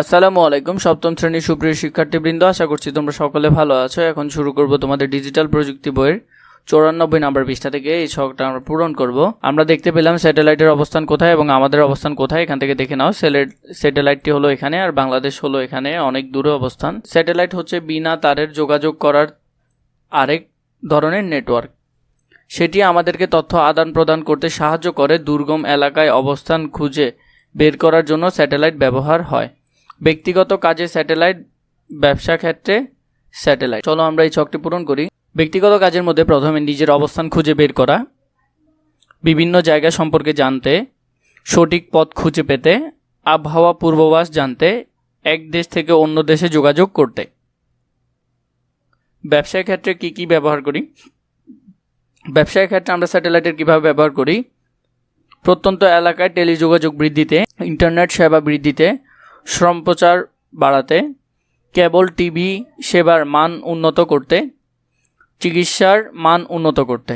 আসসালামু আলাইকুম। সপ্তম শ্রেণির সুপ্রিয় শিক্ষার্থীবৃন্দ, আশা করছি তোমরা সকলে ভালো আছো। এখন শুরু করব তোমাদের ডিজিটাল প্রযুক্তি বইয়ের চৌরানব্বই নাম্বার পৃষ্ঠা থেকে। এই ছকটা আমরা পূরণ করব। আমরা দেখতে পেলাম স্যাটেলাইটের অবস্থান কোথায় এবং আমাদের অবস্থান কোথায়। এখান থেকে দেখে নাও স্যাটেলাইটটি হলো এখানে আর বাংলাদেশ হলো এখানে। অনেক দূরে অবস্থান। স্যাটেলাইট হচ্ছে বিনা তারের যোগাযোগ করার আরেক ধরনের নেটওয়ার্ক। সেটি আমাদেরকে তথ্য আদান প্রদান করতে সাহায্য করে দুর্গম এলাকায় অবস্থান খুঁজে বের করার জন্য স্যাটেলাইট ব্যবহার হয়। ব্যক্তিগত কাজে স্যাটেলাইট, ব্যবসা ক্ষেত্রে স্যাটেলাইট। চলো আমরা এই ছকটি পূরণ করি। ব্যক্তিগত কাজের মধ্যে প্রথমে নিজের অবস্থান খুঁজে বের করা, বিভিন্ন জায়গা সম্পর্কে জানতে, সঠিক পথ খুঁজে পেতে, আবহাওয়া পূর্বাভাস জানতে, এক দেশ থেকে অন্য দেশে যোগাযোগ করতে। ব্যবসায় ক্ষেত্রে কি কি ব্যবহার করি? ব্যবসায় ক্ষেত্রে আমরা স্যাটেলাইটের কীভাবে ব্যবহার করি? প্রত্যন্ত এলাকায় টেলিযোগাযোগ বৃদ্ধিতে, ইন্টারনেট সেবা বৃদ্ধিতে সম্প্রচার বাড়াতে কেবল টিভি সেবার মান উন্নত করতে চিকিৎসার মান উন্নত করতে।